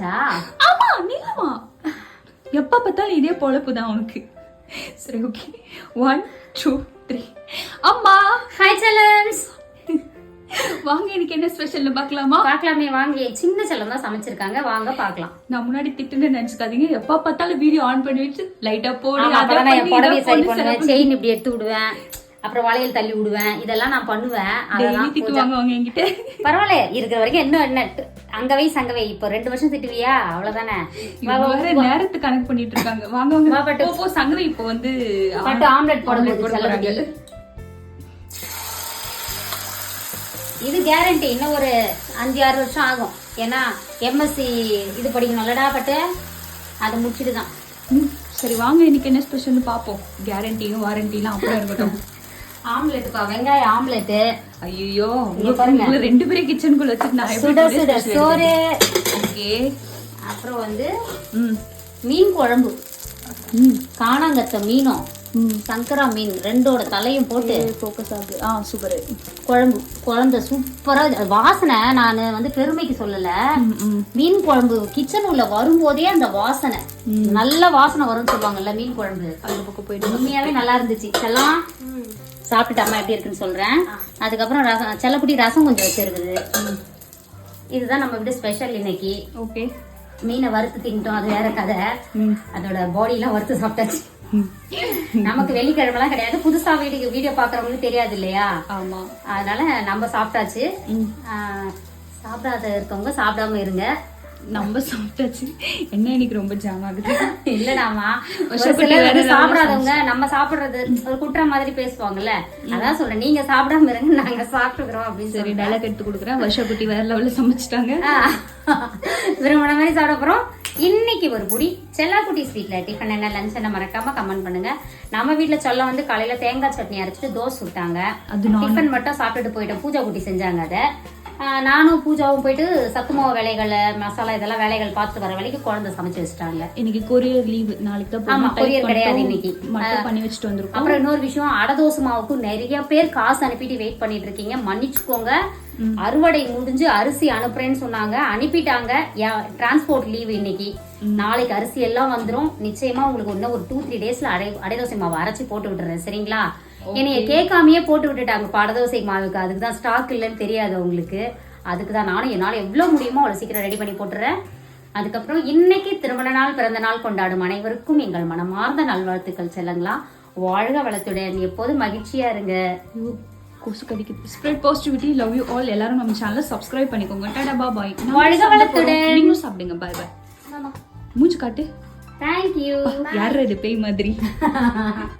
ஆச்சா ஆமா நீலமா எப்ப பார்த்தாலும் இதே பொழப்பு தான் உனக்கு. சரி ஓகே ஒன் டூ த்ரீ அம்மா! ஹாய் செல்லம்ஸ். வாங்க இன்னைக்கு என்ன ஸ்பெஷல்னு பார்க்கலாமா? பார்க்கலாமே வாங்க. சின்ன செல்லம் தான் சமைச்சிருக்காங்க. வாங்க பார்க்கலாம். நான் முன்னாடி திட்டுன்னு நினைச்சுக்காதீங்க. எப்ப பார்த்தாலும் வீடியோ ஆன் பண்ணி வச்சு லைட்டா போடு சரி பண்ணுவேன். செயின் இப்படி எடுத்து விடுவேன். அப்புறம் வளையல் தள்ளி விடுவேன். இதெல்லாம் நான் பண்ணுவேன். என்கிட்ட. பரவாயில்ல இருக்கிற வரைக்கும் இன்னும் என்ன அங்க வை சங்க வை. இப்போ ரெண்டு வருஷம் திட்டுவியா? அவ்வளவுதானே. வா, இவங்க வா, வேற வா. நேரத்து கணக்கு பண்ணிட்டு இருக்காங்க. வாங்க பட்டு. போ, சங்கவி இப்போ வந்து போட ஆம்லெட் போட. இது கேரண்டி இன்னும் ஒரு அஞ்சு ஆறு வருஷம் ஆகும். ஏன்னா எம்எஸ்சி இது படிக்கணும்லடா பட்டு. அதை முடிச்சுட்டு தான் சரி வாங்க. இன்னைக்கு என்ன ஸ்பெஷல்னு பாப்போம் கேரண்டியும் வாரண்டிலாம் அப்புறம் இருக்கட்டும். ஆம்லெட்டுப்பா வெங்காய ஆம்லெட்டு. ஐயோ பாருங்க. உங்களை ரெண்டு பேரும் கிச்சனுக்குள்ள சுட சுட சோறு. ஓகே. அப்புறம் வந்து மீன் குழம்பு. காணாங்கத்த மீனும் சங்கரா மீன் ரெண்டோட தலையும் போட்டு ஃபோக்கஸ் ஆகுது ஆ சூப்பர். குழம்பு. குழம்பு சூப்பரா வாசனை நான் வந்து பெருமைக்கு சொல்லல. மீன் குழம்பு கிச்சன் உள்ள வரும்போதே அந்த வாசனை. நல்ல வாசனை வரும்னு சொல்லுவாங்கல்ல மீன் குழம்பு. அந்த பக்கம் போயிட்டு உண்மையாவே நல்லா இருந்துச்சு. செல்லம் சாப்பிட்டுட்டு அம்மா எப்படி இருக்குன்னு சொல்றேன். அதுக்கப்புறம் ரசம் செல்லக்குட்டி ரசம் கொஞ்சம் வச்சிருக்குது. இதுதான் நம்ம வீட்டு ஸ்பெஷல் இன்னைக்கு. ஓகே. மீனை வறுத்து தின்ட்டோம் அது வேற கதை. அதோட பாடி எல்லாம் வறுத்து சாப்பிட்டாச்சு. நமக்கு வெள்ளிக்கிழமெல்லாம் கிடையாது. புதுசா வீடியோ வீடியோ பாக்குறவங்களுக்கு தெரியாது இல்லையா? ஆமா. அதனால நம்ம சாப்பிட்டாச்சு. சாப்பிடாத இருக்கவங்க சாப்பிடாம இருங்க. நம்ம சாப்பிட்டாச்சு. என்ன இன்னைக்கு ரொம்ப ஜாம் ஆகுது? இல்லடாமா. சாப்பிடாதவங்க நம்ம சாப்பிடுறது ஒரு குற்றம் மாதிரி பேசுவாங்கல்ல. அதான் சொல்றேன் நீங்க சாப்பிடாம இருங்க நாங்க சாப்பிட்டுக்கிறோம் அப்படின்னு சொல்லி டைலாக் எடுத்து கொடுக்குறேன். வருஷக்குட்டி வேற லெவல்ல சமைச்சிட்டாங்க. விரும்பின மாதிரி சாப்பிட போறோம். இன்னைக்கு ஒரு புடி செல்லாக்குட்டி ஸ்வீட்ல டிஃபன் என்ன லஞ்ச் என்ன மறக்காம கமெண்ட் பண்ணுங்க. நம்ம வீட்ல சொல்ல வந்து காலையில தேங்காய் சட்னி அரைச்சிட்டு தோசை அது நான் டிஃபன் மட்டும் சாப்பிட்டுட்டு போயிட்டோம். பூஜா குட்டி செஞ்சாங்க அதை. நானும் பூஜாவும் போயிட்டு சத்துமாவு வேலைகள் மசாலா இதெல்லாம் வேலைகள் பார்த்து வர வேலைக்கு குழந்தை சமைச்சு வச்சுட்டாங்க. இன்னைக்கு கொரியர் லீவு நாளைக்கு தான் ஆமா, Type கிடையாது இன்னைக்கு. பண்ணி வச்சுட்டு வந்திருக்கோம். அப்புறம் இன்னொரு விஷயம் அடதோசை மாவுக்கு நிறைய பேர் காசு அனுப்பிட்டு வெயிட் பண்ணிட்டு இருக்கீங்க. மன்னிச்சுக்கோங்க. அறுவடை முடிஞ்சு அரிசி அனுப்புறேன்னு சொன்னாங்க. அனுப்பிட்டாங்க. டிரான்ஸ்போர்ட் லீவ் இன்னைக்கு. நாளைக்கு அரிசி எல்லாம் வந்துரும். நிச்சயமா உங்களுக்கு இன்னும் ஒரு டூ த்ரீ டேஸ்ல அடை அடைதோசை மாவு அரைச்சி போட்டு விட்டுறேன். சரிங்களா? என்னைய கேட்காமயே போட்டு விட்டுட்டாங்க இப்ப அடதோசை மாவுக்கு. அதுக்கு தான் ஸ்டாக் இல்லைன்னு தெரியாது உங்களுக்கு அதுக்கு தான் நானும் என்னால் எவ்வளோ முடியுமோ அவ்வளோ சீக்கிரம் ரெடி பண்ணி போட்டுறேன். அதுக்கப்புறம் இன்னைக்கு திருமண நாள் பிறந்த நாள் கொண்டாடும் அனைவருக்கும் எங்கள் மனமார்ந்த நல்வாழ்த்துக்கள் செல்லுங்களா. வாழ்க வளத்துடன். எப்போதும் மகிழ்ச்சியா இருங்க. கொசு கடிக்குது spread positivity love you all எல்லாரும் நம்ம சேனலை சப்ஸ்கிரைப் பண்ணிக்கோங்க. டாடா பா பாய் வாழ்க வளத்துடன். நீங்களும் சாப்பிடுங்க. பாய் பாய் மூச்சு காட்டு. தேங்க்யூ யார் இது பேய் மாதிரி?